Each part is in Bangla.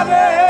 যাবে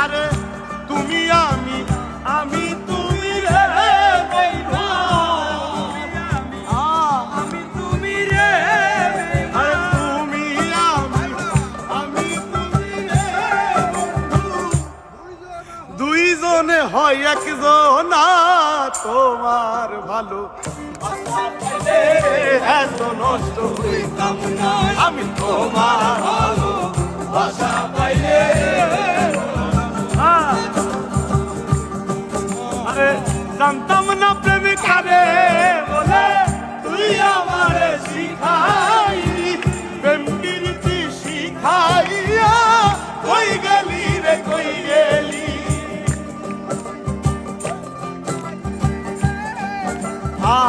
আরে তুমি আমি আমি তুমি রে আমি তুমি রে আমি আমি তুমি দুইজনে হয় একজন তোমার ভালো। এত নষ্ট হইতাম না আমি তোমার জানতাম না প্রেম কারে বলে, তুই আমার শিখাই, প্রেম কীর্তি শিখাইয়া কই গেলি রে, কই গেলি? আ